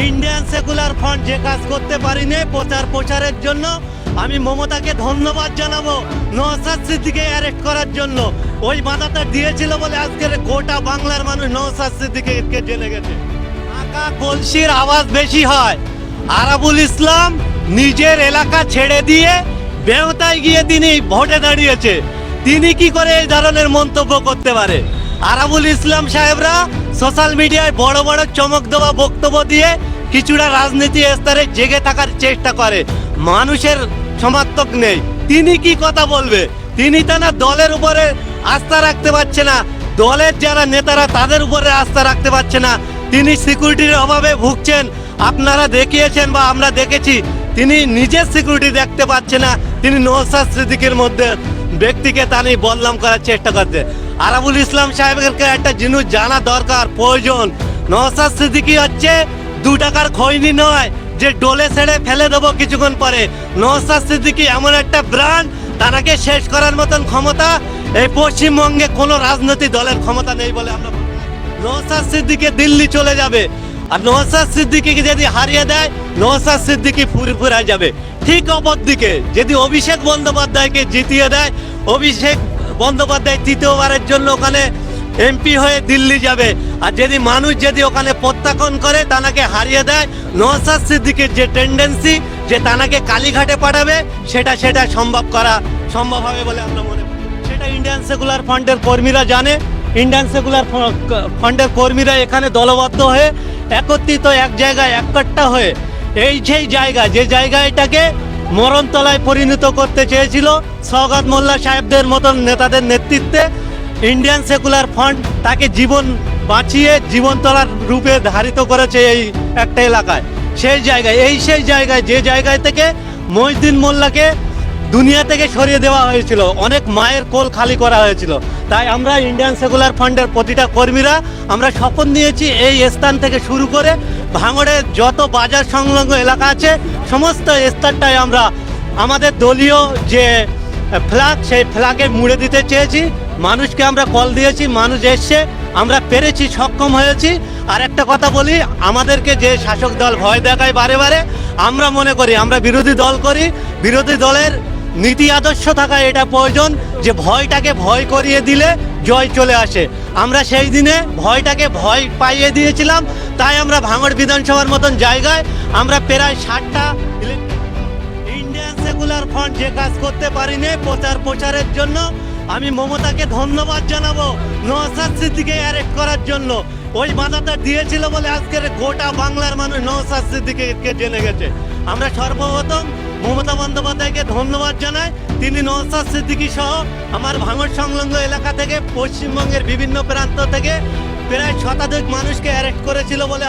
Indian secular front যে কাজ করতে পারিনি প্রচার প্রচারের জন্য, আমি মমতাকে ধন্যবাদ জানাব নওসাদ সিদ্দিকে অ্যারেস্ট করার জন্য। ওই বাধাটা দিয়েছিল বলে আজকের গোটা বাংলার মানুষ নওসাদ সিদ্দিকে জেনে গেছে। আকা কলসির আওয়াজ বেশি হয়। আরাবুল ইসলাম নিজের এলাকা ছেড়ে দিয়ে বেহতায় গিয়ে তিনি ভোটে দাঁড়িয়েছে। তিনি কি করে এই ধরনের মন্তব্য করতে পারে? আরাবুল ইসলাম সাহেবরা সোশ্যাল মিডিয়ায় বড় বড় চমক দেওয়া বক্তব্য দিয়ে কিছুটা রাজনীতি স্তরে জেগে থাকার চেষ্টা করে। মানুষের সমার্থক নেই। তিনি কি কথা বলবে? তিনি তো না দলের উপরে আস্থা রাখতে পারছে না। দলের যারা নেতারা তাদের উপরে আস্থা রাখতে পারছে না। তিনি সিকিউরিটির অভাবে ভুগছেন। আপনারা দেখিয়েছেন বা আমরা দেখেছি, তিনি নিজের সিকিউরিটি দেখতে পাচ্ছে না। তিনি নৌসাদ সিদ্দিকের মধ্যে ব্যক্তিকে তানি বদনাম করার চেষ্টা করছে। আরাবুল ইসলাম সাহেবকে একটা জিনিস জানা দরকার, প্রয়োজন। নৌসাদ সিদ্দিকি হচ্ছে দু টাকার খৈনি নয়, যে ডোলে ছেড়ে ফেলে দেবো কিছুক্ষণ পরে। নৌসাদ সিদ্দিকি এমন একটা ব্র্যান্ড তারাকে শেষ করার মতন ক্ষমতা এই পশ্চিমবঙ্গে কোনো রাজনৈতিক দলের ক্ষমতা নেই বলে আমরা নৌসাদ সিদ্দিকে দিল্লি চলে যাবে। আর নৌসাদ সিদ্দিকিকে যদি হারিয়ে দেয় নৌসাদ সিদ্দিকি ফুরফুরায় যাবে। ঠিক অপর দিকে। যদি অভিষেক বন্দ্যোপাধ্যায়কে জিতিয়ে দেয়, অভিষেক বন্দ্যোপাধ্যায় তৃতীয়বারের জন্য ওখানে এমপি হয়ে দিল্লি যাবে। আর যদি মানুষ যদি ওখানে প্রত্যাখ্যান করে, তানাকে হারিয়ে দেয় নৌসাদ সিদ্দিকের যে টেন্ডেন্সি যে তানাকে কালীঘাটে পাঠাবে, সেটা সেটা সম্ভব করা সম্ভব হবে বলে আমরা মনে করি। সেটা ইন্ডিয়ান সেকুলার ফ্রন্টের কর্মীরা জানে। ইন্ডিয়ান সেকুলার ফ্রন্টের কর্মীরা এখানে দলবদ্ধ হয়ে, একত্রিত এক জায়গায় একট্টা হয়ে এই সেই জায়গা, যে জায়গাটাকে মরণতলায় পরিণত করতে চেয়েছিল সৌগত মোল্লা সাহেবদের মতন নেতাদের নেতৃত্বে ইন্ডিয়ান সেকুলার ফ্রন্ট তাকে জীবন বাঁচিয়ে জীবনতলার রূপে ধারিত করেছে এই একটা এলাকায়। সেই জায়গায়, এই সেই জায়গায়, যে জায়গায় থেকে মহিউদ্দিন মোল্লাকে দুনিয়া থেকে সরিয়ে দেওয়া হয়েছিল, অনেক মায়ের কোল খালি করা হয়েছিল। তাই আমরা ইন্ডিয়ান সেকুলার ফান্ডের প্রতিটা কর্মীরা আমরা শপথ নিয়েছি এই স্থান থেকে শুরু করে ভাঙড়ের যত বাজার সংলগ্ন এলাকা আছে, সমস্ত স্থানটায় আমরা আমাদের দলীয় যে ফ্ল্যাগ সেই ফ্ল্যাগে মুড়ে দিতে চেয়েছি। মানুষকে আমরা কল দিয়েছি, মানুষ এসছে, আমরা পেরেছি, সক্ষম হয়েছি। আর একটা কথা বলি, আমাদেরকে যে শাসক দল ভয় দেখায় বারে বারে, আমরা মনে করি, আমরা বিরোধী দল করি। বিরোধী দলের নীতি আদর্শ থাকা এটা প্রয়োজন যে ভয়টাকে ভয় করিয়ে দিলে জয় চলে আসে। আমরা সেই দিনে ভয়টাকে ভয় পাইয়ে দিয়েছিলাম, তাই আমরা ভাঙড় বিধানসভার মতন জায়গায় আমরা প্রায় ষাটটা ইন্ডিয়ান সেকুলার ফ্রন্ট যে কাজ করতে পারিনি প্রচার প্রচারের জন্য। আমি মমতাকে ধন্যবাদ জানাব নওসাদ সিদ্দিকে অ্যারেস্ট করার জন্য। ওই বাধাটা দিয়েছিল বলে আজকের গোটা বাংলার মানুষ নওসাদ সিদ্দিকে জেনে গেছে। আমরা সর্বপ্রথম মমতা বন্দ্যোপাধ্যায়কে ধন্যবাদ জানাই। তিনি নওসাদ সিদ্দিকী সহ আমার ভাঙর সংলগ্ন এলাকা থেকে পশ্চিমবঙ্গের বিভিন্ন প্রান্ত থেকে প্রায় শতাধিক মানুষকে অ্যারেস্ট করেছিল বলে